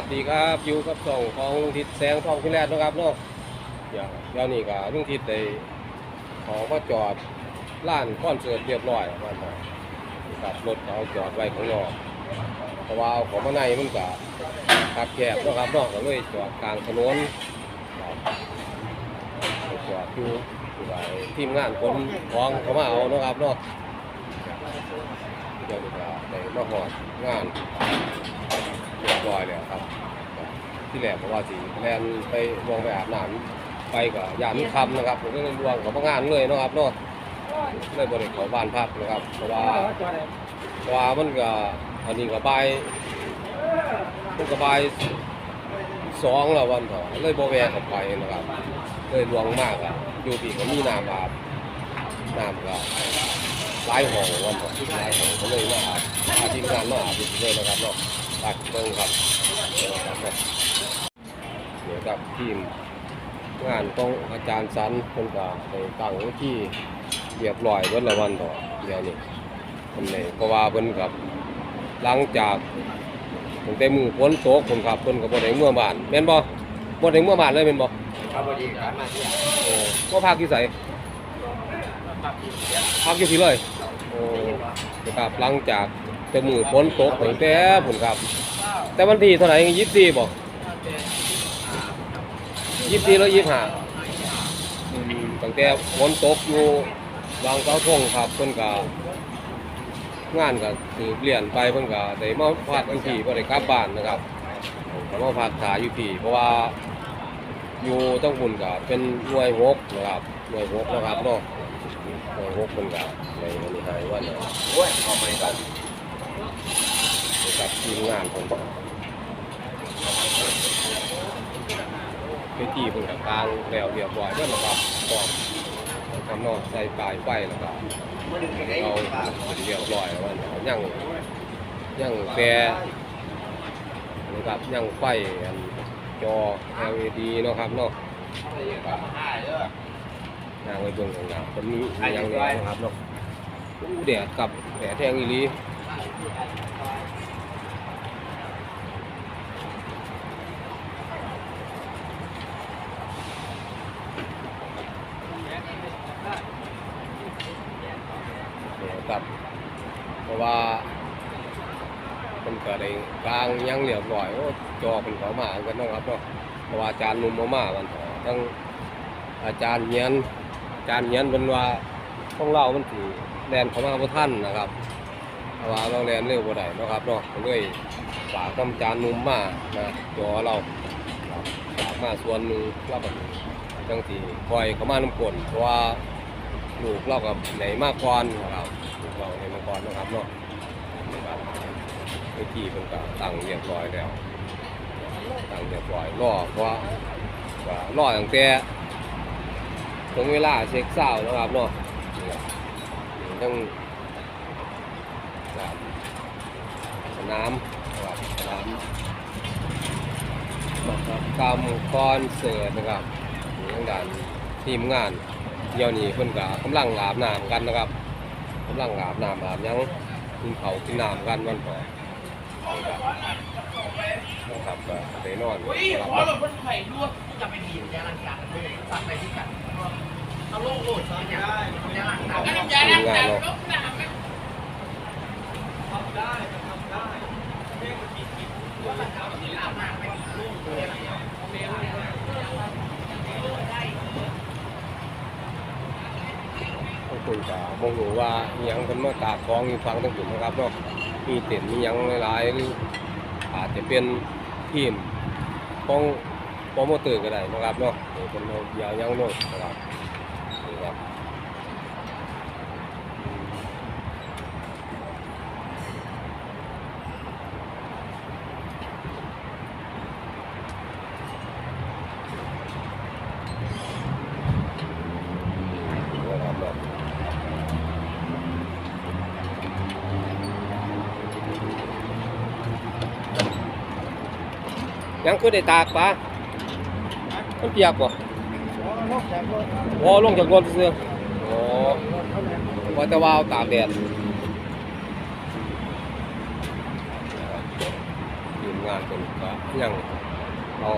วัสดีครับอยู่กับส่งของลุงทิศแสงทองพิแรกนะครับเนาะอย่างเดี๋ยวนี้ก็ลุงทิศได้ขอมาจอดร้านคอนเสิร์ตเรียบร้อยวันกับรถเขาจอดไว้ข้างนอกเพราะว่าเอาของมาในมันก็ขับแคบนะครับเนาะก็เลยจอดกลางถนนจอดอยู่ที่ว่าทีมงานคนของเขามาเอานะครับเนาะเดี๋ยวนี้ก็ได้มาหอดงาน เรียบร้อยแล้วครับ ที่แรกเพราะว่าสิแลนไปลงไปอาบน้ำไปกับยามคำนะครับผมก็เลยลวงกับพนักงานเลยนะครับเนาะเลยบริเขาบ้านพักนะครับ เพราะว่าเพราะว่ามันก็อันนี้ก็บายมันก็บายสองล้ววันเถอะเลยบ่แวะเข้าไปนะครับเลยลวงมากอะอยู่ที่ก็มีน้ำอาบน้ำก็หลายห้องวันเถอะหลายห้องก็เลยมาอาบอาทีมงานมาอาบอยู่ที่เลยนะครับเนาะ ตักเบิ้งครับเดี๋ยวครับเดี๋ยวกับทีมงานต้องอาจารย์สันคนก็ไปตั้งไว้ที่เรียบร้อยเบิดละวันต่อเดี๋ยวนี้คนนี้เพราะว่าเพิ่นกับหลังจากตั้งแต่มือฝนตกคนขับเพิ่นก็บ่ได้เมื่อบ้านแม่นบ่บ่ได้เมื่อบ้านเลยแม่นบ่ครับพอดีการมาที่โอ้บ่พักอยู่ไสพักอยู่ที่เลยโอ้ครับหลังจาก แต่มือฝนตกตั้งแต่พุ่นครับ แต่วันที่เท่าไหร่ยี่สิบสี่บอกยี่สิบสี่แล้วยี่สิบห้าตั้งแต่ฝนตกอยู่บางเสาทงครับเพิ่นก็งานก็ถือเปลี่ยนไปเพิ่นก็ได้มาพักอยู่ที่บ่ได้กลับบ้านนะครับก็มาพักถ่ายอยู่ที่เพราะว่าอยู่ต้องบุญก็เป็นหน่วยหกนะครับหน่วยหกนะครับเนาะหน่วยหกเพิ่นก็ในวันนี้หายวันนะโอ้ยเอาไปกัน กับทีมงานผมไปที่เพิ่งกับกลางแล้วเรียบร้อยเรียบร้อยครับก็ทำนองใส่ปลายไฟแล้วก็เอาเรียบร้อยแล้วมันยังยังแปรนะครับยังไฟอันจอ LED เนาะครับเนาะนางไว้เบิ่งของเราคนนี้ยังไงนะครับเนาะอู้แดดกับแดดแทงอีหลี ครับเพราะว่ามันเกลางยังเรียบร้อยโอ้จอเป็นขามากันนะครับเนาะเพราะว่าอาจารย์นุ่มมามาวันทั้งอาจารย์เงียนอาจารย์เงียนเป็นว่าต้องเล่ามันถือแลนเขามาพระท่านนะครับเพราะว่าเราแลนเร็วกว่าใดเนะครับเนาะก็เลยฝากทำอาจารย์นุ่มมานะจอเราฝากมาส่วนหนึ่งเราแบบจังสีคอยเขามาน้ำกลนเพราะว่าลูกเรากับไหนมากก่อนะครับลูกเราไหนมาก่อนนะครับเนาะ นะครับไอ้ที่มันก็ตั้งเรียบร้อยแล้วตั้งเรียบร้อยรอเพราะว่ารอตั้งแต่ถึงเวลาเช็คเศร้านะครับเนาะนี่ครับยังสนามสนามนะครับกำคอนเสิร์ตนะครับทางด้านทีมงานเดี๋ยวนี้เพิ่นก็กำลังอาบน้ำกันนะครับกำลังอาบน้ำอาบยังกินเขากินน้ำกันวันก่อน นะครับได้นอนอุ้ยคหัรับคนไข่ลวกจะไปดียาลังการสั่งไปที่กันเอาโลกโหดยาลังการก็ยาลังการลบน้ำขอบคุณก็บ่รู้ว่าอิหยังเพิ่นมากราบของอยู่ฟังทั้งหมดนะครับเนาะ มีเต็นท์มีหยังหลายๆอาจจะเป็นทีมของโปรโมเตอร์ก็ได้นะครับเนาะเป็นเรายาวยังโลดนะครับนี่ครับ นะครับเนาะ ยังคือได้ตากปะมันเปียกบ่โอ้ลงจากรถเสื้อโอ้ว่าแต่ว่าเอาตากแดดทีมงานเป็นก็ยังเอา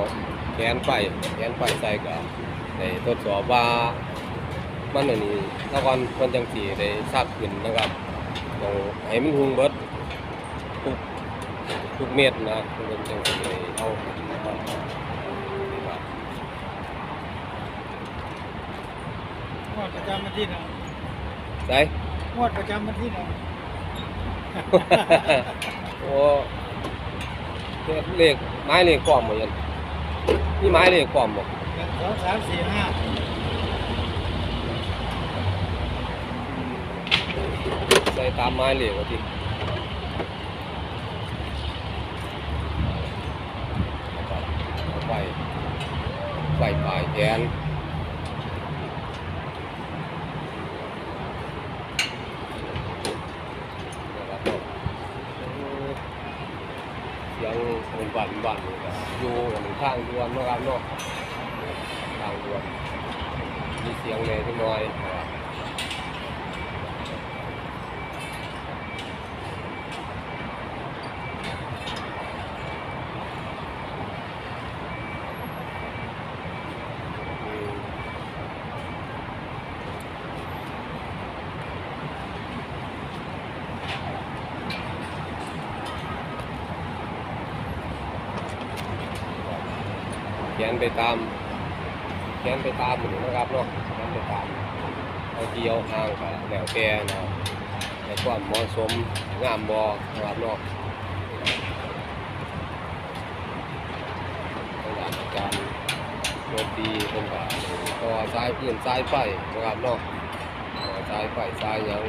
แขนไฟแขนไฟใส่ก็ในทดสอบว่ามันอันนี้แล้วก่อนมันจังสีได้ซักขึ้นนะครับต้องให้มันหุงเบิดทุก ทุกเม็ดนะมันจังสีได้เอาขึ้นนะครับนี่ครับงวดประจำวันที่หนึ่งใส่งวดประจำวันที่หนึ่งโอ้เลขไม้เลขความบ่ยันนี่ไม้เลขความบ่หนึ่งสองสามสี่ห้าใส่ตามไม้เลขว่าที่เอาไปไปปลายแข นนะครับเสียงมันบันบันๆครับอยู่ข้างดวนนะครับเนาะข้างดวนมีเสียงเลยนิดหน่อย นะครับเขียนไปตามเขียนไปตามหมู่นะครับเนาะเขียนไปตามเอาเกียวห่างกับแล้วแต่นะในความเหมาะสมงามบอนะครับเนาะการรถดีเป็นแบบต่อสายพื้นสายไฟนะครับเนาะต่อสายไฟสายยัง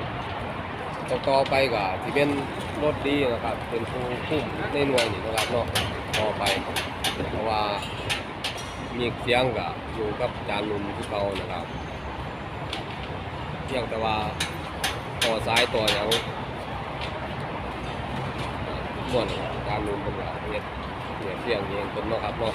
ต่อต่อไปก็ที่เป็นรถดีนะครับ เป็นผู้คุ้มในหน่วยนี่นะครับเนาะต่อไปเพราะว่า มีเสียงก็อยู่กับจานนุ่มที่เขานะครับเพียงแต่ว่าต่อซ้ายต่อยังม่วนจานนุ่มเป็นแบบเฮ็ดเนี่ยเสียงเองเป็นเนาะครับเนาะ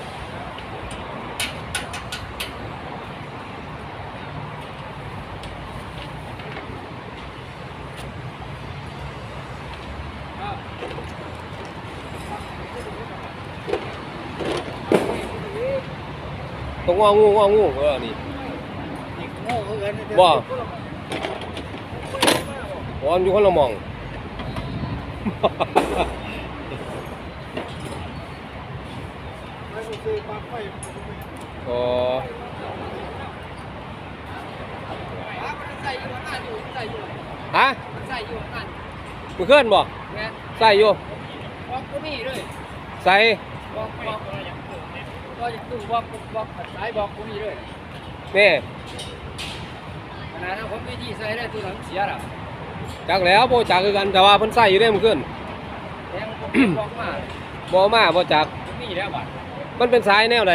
ตรงว่างูว่างูเออนี่อีกโง่เกินว่าบอลอยู่คนละหมองไม่ซื้อปลั๊กไฟอ๋อใส่อยู่ข้างอยู่ใส่อยู่ฮะใส่อยู่ข้างมือเคลื่อนบ่แม่ใส่อยู่บอกก็มีด้วยใส่บอกบอก ก็จะตู้บอกบอกสายบอกก็มีด้วยนี่ขนาดนั้นผมไม่ที่ใส่ได้ตัวหลังเสียละจักแล้วโบจักคือกันแต่ว่าเพิ่นใส่อยู่ได้มือเคลื่อนแทงผมบอกมาบ่มาบ่จักก็มีแล้วบัดมันเป็นสายแนวไหน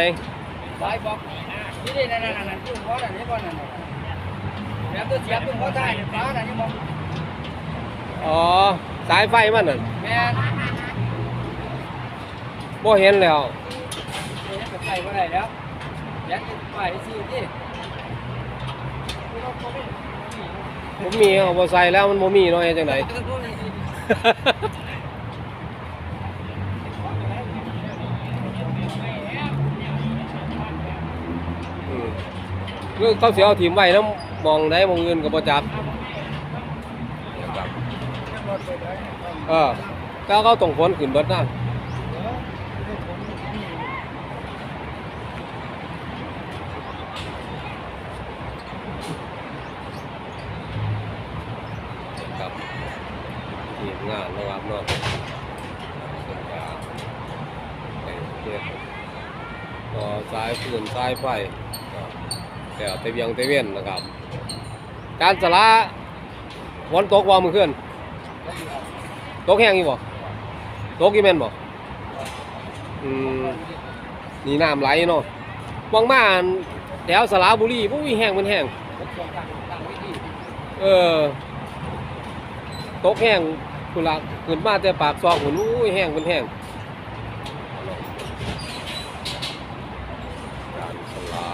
สายบอกนี่นี่นั่นนั่นนั่นตู้เขานั่นนี่บ่นั่นแล้วตัวเสียตู้เขาได้ฟ้านั่นนี่บอกอ๋อสายไฟมันน่ะแม่บ่เห็นแล้ว นี่ก็ใส่บ่ได้แล้วยันไปสิที่ผมมีเอาบ่ใส่แล้วมันบ่มีเนาะเฮ็ดจังไดอืมคือเขาเสียเอาทีมไว้แล้วมองได้มองเงินกับประจับเออก็เขาตรงฝนขึ้นเบิดนะครับทีมงานนะครับเนาะเป็นการไปเฮ็ดต่อสายฟืนสายไฟแต่เตวียงเตเวียนนะครับ การสละฝนตกว่ามือขึ้นตกแห้งอยู่บ่ตกกี่แม่นบ่อืมนี่น้ำไหลเนาะมองมานแถวสระบุรีปุ้ยแห้งมันแห้งเออตกแห้ง คุณลาบขึ้นมาแต่ปากซอกหุ่นอุ้ยแห้งเป็นแห้งการสลา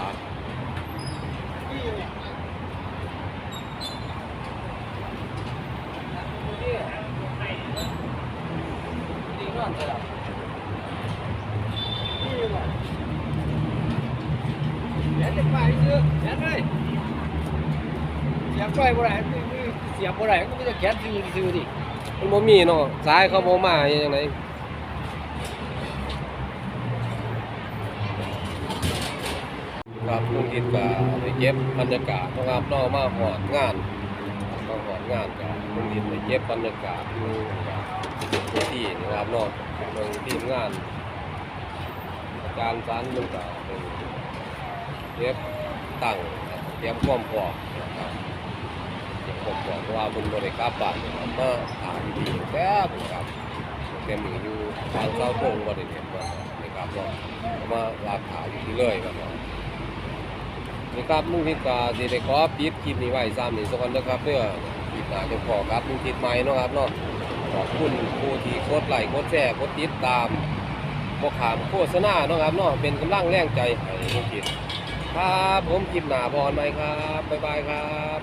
เดี๋ยวจะไปซื้อเดี๋ยวเลยเสียบไปบ่ได้เสียบบ่ได้ก็ไม่ได้แขนซื้อซื้อดิ มันบ่มีเนาะซ้ายเขาบ่มาเฮ็ดจังไดครับลุงทิศก็ไปเก็บบรรยากาศนะครับนอกมาหอดงานมาหอดงานก็ลุงทิศไปเก็บบรรยากาศอยู่กับที่นะครับนาะเบิ่งทีมงานอาจารย์สันมันก็เป็นเก็บตั้งเตรียมความพร้อมนะครับเตรียมความพร้อมเพราะว่าเพิ่นบ่ได้กลับบ้านมา ดีแป๊บครับเต็มอยู่อยู่ทางเสาธงบ่ได้เห็นว่นะครับก็มาลากขาอยู่ที่เลยครับเนาะนี่ครับลุงทิศก็สิได้ขอปิดคลิปนี้ไว้ซ้ำนี่สักวันนะครับเพื่อคลิปหน้าจะพอครับลุงทิศใหม่เนาะครับเนาะขอบคุณผู้ที่กดไลค์กดแชร์กดติดตามบ่ขามโฆษณาเนาะครับเนาะเป็นกำลังแรงใจให้ลุงจิตครับผมจิบหนาพรไหมครับบ๊ายบายครับ